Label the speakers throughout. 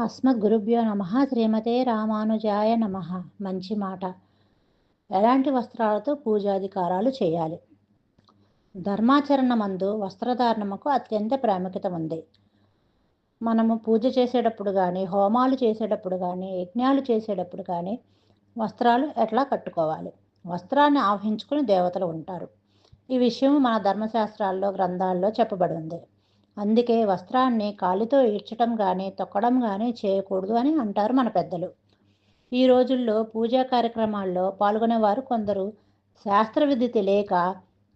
Speaker 1: అస్మద్గురుభ్యో నమ శ్రీమతే రామానుజాయ నమ. మంచి మాట. ఎలాంటి వస్త్రాలతో పూజాధికారాలు చేయాలి? ధర్మాచరణ మందు వస్త్రధారణముకు అత్యంత ప్రాముఖ్యత ఉంది. మనము పూజ చేసేటప్పుడు కానీ హోమాలు చేసేటప్పుడు కానీ యజ్ఞాలు చేసేటప్పుడు కానీ వస్త్రాలు ఎట్లా కట్టుకోవాలి? వస్త్రాన్ని ఆవహించుకుని దేవతలు ఉంటారు. ఈ విషయం మన ధర్మశాస్త్రాల్లో గ్రంథాల్లో చెప్పబడి ఉంది. అందుకే వస్త్రాన్ని కాలితో ఈడ్చడం కానీ తొక్కడం కానీ చేయకూడదు అని అంటారు మన పెద్దలు. ఈ రోజుల్లో పూజా కార్యక్రమాల్లో పాల్గొనేవారు కొందరు. శాస్త్రవిధి తెలియక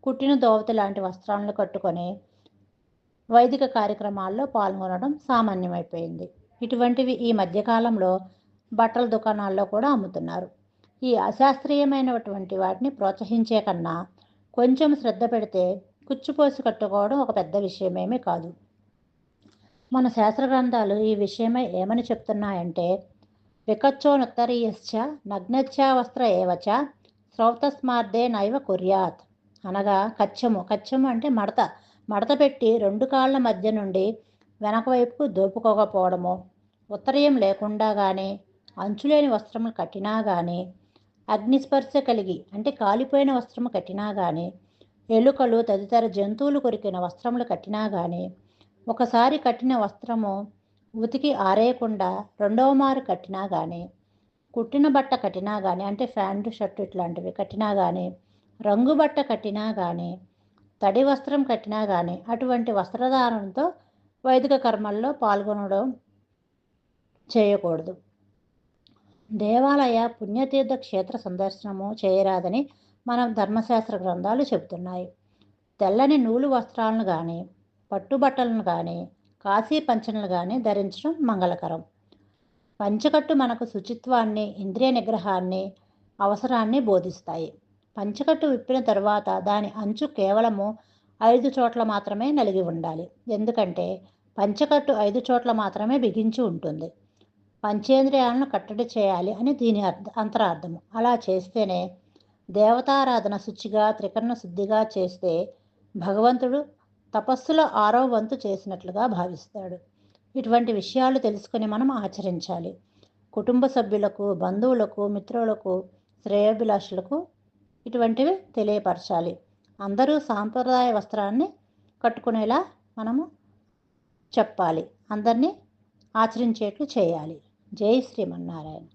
Speaker 1: కుట్టిన దోవత లాంటి వస్త్రాలను కట్టుకొని వైదిక కార్యక్రమాల్లో పాల్గొనడం సామాన్యమైపోయింది. ఇటువంటివి ఈ మధ్యకాలంలో బట్టల దుకాణాల్లో కూడా అమ్ముతున్నారు. ఈ అశాస్త్రీయమైనటువంటి వాటిని ప్రోత్సహించే కన్నా కొంచెం శ్రద్ధ పెడితే కుచ్చుపోసి కట్టుకోవడం ఒక పెద్ద విషయమేమీ కాదు. మన శాస్త్ర గ్రంథాలు ఈ విషయమై ఏమని చెప్తున్నాయంటే వికచ్చోనుత్తరీయశ్చ నగ్నచ్చ వస్త్ర ఏవచ శ్రౌతస్మార్దే నైవ కుర్యాత్. అనగా కచ్చము. కచ్చము అంటే మడత. మడత పెట్టి రెండు కాళ్ళ మధ్య నుండి వెనక వైపుకు దోపుకోకపోవడము. ఉత్తరీయం లేకుండా కానీ అంచులేని వస్త్రములు కట్టినా కానీ అగ్నిస్పర్శ కలిగి అంటే కాలిపోయిన వస్త్రము కట్టినా కానీ ఎలుకలు తదితర జంతువులు కొరికిన వస్త్రములు కట్టినా కానీ ఒకసారి కట్టిన వస్త్రము ఉతికి ఆరేయకుండా రెండవ మారు కట్టినా కానీ కుట్టిన బట్ట కట్టినా కానీ అంటే ప్యాంటు షర్టు ఇట్లాంటివి కట్టినా కానీ రంగు బట్ట కట్టినా కానీ తడి వస్త్రం కట్టినా కానీ అటువంటి వస్త్రధారణతో వైదిక కర్మల్లో పాల్గొనడం చేయకూడదు. దేవాలయ పుణ్యతీర్థ క్షేత్ర సందర్శనము చేయరాదని మన ధర్మశాస్త్ర గ్రంథాలు చెబుతున్నాయి. తెల్లని నూలు వస్త్రాలను కానీ పట్టుబట్టలను కానీ కాశీ పంచనలు కానీ ధరించడం మంగళకరం. పంచకట్టు మనకు శుచిత్వాన్ని ఇంద్రియ నిగ్రహాన్ని అవసరాన్ని బోధిస్తాయి. పంచకట్టు విప్పిన తర్వాత దాని అంచు కేవలము ఐదు చోట్ల మాత్రమే నలిగి ఉండాలి. ఎందుకంటే పంచకట్టు ఐదు చోట్ల మాత్రమే బిగించి ఉంటుంది. పంచేంద్రియాలను కట్టడి చేయాలి అని దీని అర్థ అంతరార్థము. అలా చేస్తేనే దేవతారాధన శుచిగా త్రికరణ శుద్ధిగా చేస్తే భగవంతుడు తపస్సులో ఆరో వంతు చేసినట్లుగా భావిస్తాడు. ఇటువంటి విషయాలు తెలుసుకుని మనం ఆచరించాలి. కుటుంబ సభ్యులకు బంధువులకు మిత్రులకు శ్రేయోభిలాషులకు ఇటువంటివి తెలియపరచాలి. అందరూ సాంప్రదాయ వస్త్రాన్ని కట్టుకునేలా మనము చెప్పాలి. అందరినీ ఆచరించేట్లు చేయాలి. జై శ్రీమన్నారాయణ.